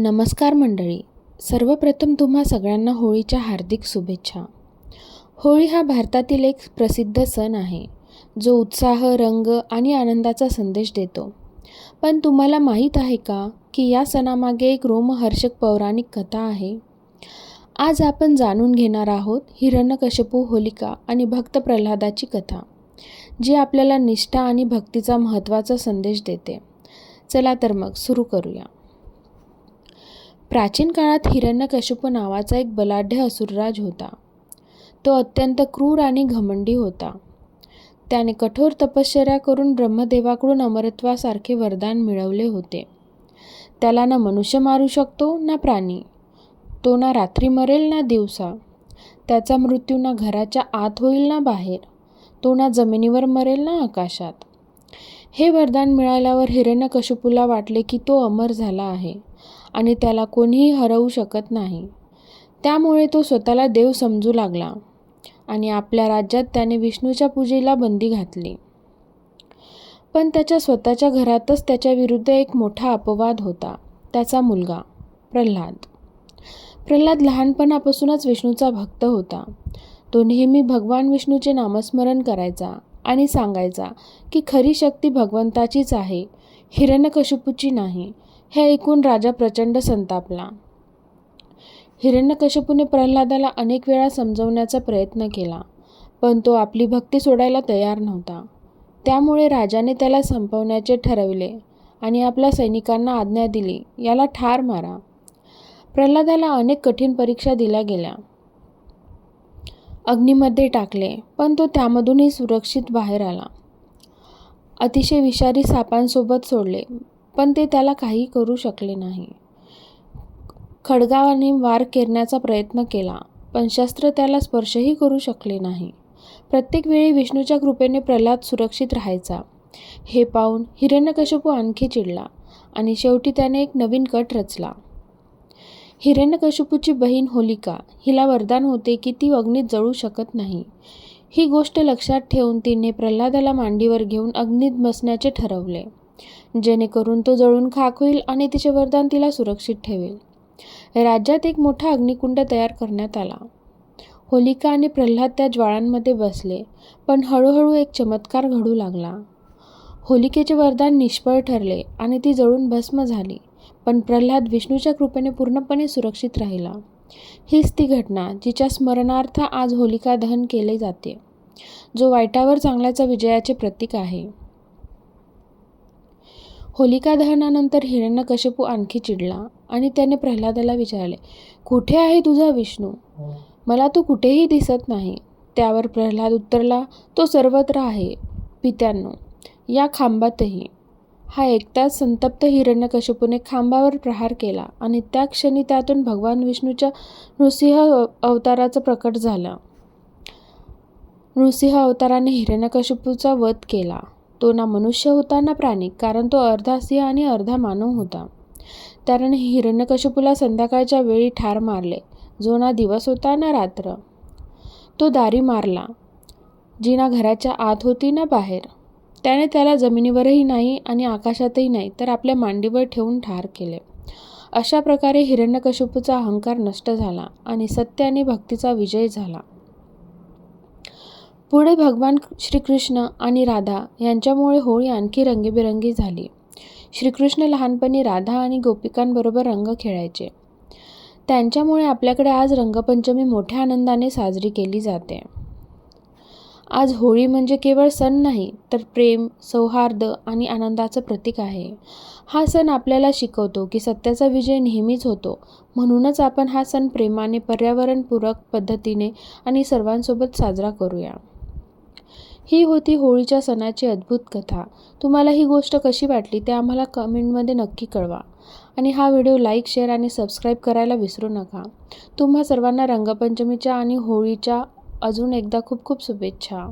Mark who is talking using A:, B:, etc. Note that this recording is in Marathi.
A: नमस्कार मंडळी. सर्वप्रथम तुम्हा सगळ्यांना होळीच्या हार्दिक शुभेच्छा. होळी हा भारतातील एक प्रसिद्ध सण आहे जो उत्साह रंग आणि आनंदाचा संदेश देतो. पण तुम्हाला माहीत आहे का की या सणामागे एक रोमहर्षक पौराणिक कथा आहे? आज आपण जाणून घेणार आहोत हिरण्यकश्यपू होलिका आणि भक्त प्रल्हादाची कथा जी आपल्याला निष्ठा आणि भक्तीचा महत्त्वाचा संदेश देते. चला तर मग सुरू करूया. प्राचीन काळात हिरण्यकशिपू नावाचा एक बलाढ्य असुरराज होता. तो अत्यंत क्रूर आणि घमंडी होता. त्याने कठोर तपश्चर्या करून ब्रह्मदेवाकडून अमरत्वासारखे वरदान मिळवले होते. त्याला ना मनुष्य मारू शकतो ना प्राणी. तो ना रात्री मरेल ना दिवसा. त्याचा मृत्यू ना घराच्या आत होईल ना बाहेर. तो ना जमिनीवर मरेल ना आकाशात. हे वरदान मिळाल्यावर हिरण्यकशिपूला वाटले की तो अमर झाला आहे. आणि त्याला कोणीही हरवू शकत नाही. त्यामुळे तो स्वतःला देव समजू लागला आणि आपल्या राज्यात त्याने विष्णूच्या पूजेला बंदी घातली. पण त्याच्या स्वतःच्या घरातच त्याच्या विरुद्ध एक मोठा अपवाद होता. त्याचा मुलगा प्रल्हाद. प्रल्हाद लहानपणापासूनच विष्णूचा भक्त होता. तो नेहमी भगवान विष्णूचे नामस्मरण करायचा आणि सांगायचा की खरी शक्ती भगवंताचीच आहे हिरण्यकशिपूची नाही हे ऐकून राजा प्रचंड संतापला. हिरण्यकशपूने प्रल्हादाला अनेक वेळा समजवण्याचा प्रयत्न केला पण तो आपली भक्ती सोडायला तयार नव्हता. त्यामुळे राजाने त्याला संपवण्याचे ठरविले आणि आपल्या सैनिकांना आज्ञा दिली याला ठार मारा. प्रल्हादाला अनेक कठीण परीक्षा दिल्या गेल्या. अग्नीमध्ये टाकले पण तो त्यामधूनही सुरक्षित बाहेर आला. अतिशय विषारी सापांसोबत सोडले पण ते त्याला काही करू शकले नाही. खडगावाने वार करण्याचा प्रयत्न केला पण शस्त्र त्याला स्पर्शही करू शकले नाही. प्रत्येक वेळी विष्णूच्या कृपेने प्रल्हाद सुरक्षित राहायचा. हे पाहून हिरण्यकशिपू आणखी चिडला आणि शेवटी त्याने एक नवीन कट रचला. हिरण्यकशिपूची बहीण होलिका हिला वरदान होते की ती अग्नीत जळू शकत नाही. ही गोष्ट लक्षात ठेवून तिने प्रल्हादाला मांडीवर घेऊन अग्नीत बसण्याचे ठरवले. जेणेकरून तो जळून खाक होईल आणि तिचे वरदान तिला सुरक्षित ठेवेल. राज्यात एक मोठा अग्निकुंड तयार करण्यात आला. होलिका आणि प्रल्हाद त्या ज्वाळांमध्ये बसले पण हळूहळू एक चमत्कार घडू लागला. होलिकेचे वरदान निष्फळ ठरले आणि ती जळून भस्म झाली पण प्रल्हाद विष्णूच्या कृपेने पूर्णपणे सुरक्षित राहिला. हीच ती घटना जिच्या स्मरणार्थ आज होलिका दहन केले जाते जो वाईटावर चांगल्याचा विजयाचे प्रतीक आहे. होलिका दहनानंतर हिरण्यकशिपू आणखी चिडला आणि त्याने प्रल्हादाला विचारले कुठे आहे तुझा विष्णू? मला तो कुठेही दिसत नाही. त्यावर प्रल्हाद उत्तरला तो सर्वत्र आहे पित्यांनो या खांबातही. हा एकटाच संतप्त हिरण्यकशिपूने खांबावर प्रहार केला आणि त्या क्षणी त्यातून भगवान विष्णूच्या नृसिंह अवताराचं प्रकट झाला. नृसिंह अवताराने हिरण्यकशिपूचा वध केला. तो ना मनुष्य होता ना प्राणी कारण तो अर्धा सिंह आणि अर्धा मानव होता. त्याने हिरण्यकशिपूला संध्याकाळच्या वेळी ठार मारले. जो ना दिवस होता ना रात्र. तो दारी मारला. जी ना घराच्या आत होती ना बाहेर. त्याने त्याला जमिनीवरही नाही आणि आकाशातही नाही तर आपल्या मांडीवर ठेवून ठार केले. अशा प्रकारे हिरण्यकशपूचा अहंकार नष्ट झाला आणि सत्य आणि भक्तीचा विजय झाला. पुढे भगवान श्रीकृष्ण आणि राधा यांच्यामुळे होळी आणखी रंगीबेरंगी झाली. श्रीकृष्ण लहानपणी राधा आणि गोपिकांबरोबर रंग खेळायचे. त्यांच्यामुळे आपल्याकडे आज रंगपंचमी मोठ्या आनंदाने साजरी केली जाते. आज होळी म्हणजे केवळ सण नाही तर प्रेम सौहार्द आणि आनंदाचं प्रतीक आहे. हा सण आपल्याला शिकवतो की सत्याचा विजय नेहमीच होतो. म्हणूनच आपण हा सण प्रेमाने पर्यावरणपूरक पद्धतीने आणि सर्वांसोबत साजरा करूया. ही होती होळीच्या सणाची अद्भुत कथा. तुम्हाला ही गोष्ट कशी वाटली ते आम्हाला कमेंटमध्ये नक्की कळवा. आणि हा व्हिडिओ लाईक शेअर आणि सबस्क्राईब करायला विसरू नका. तुम्हा सर्वांना रंगपंचमीच्या आणि होळीच्या अजून एकदा खूप खूप शुभेच्छा.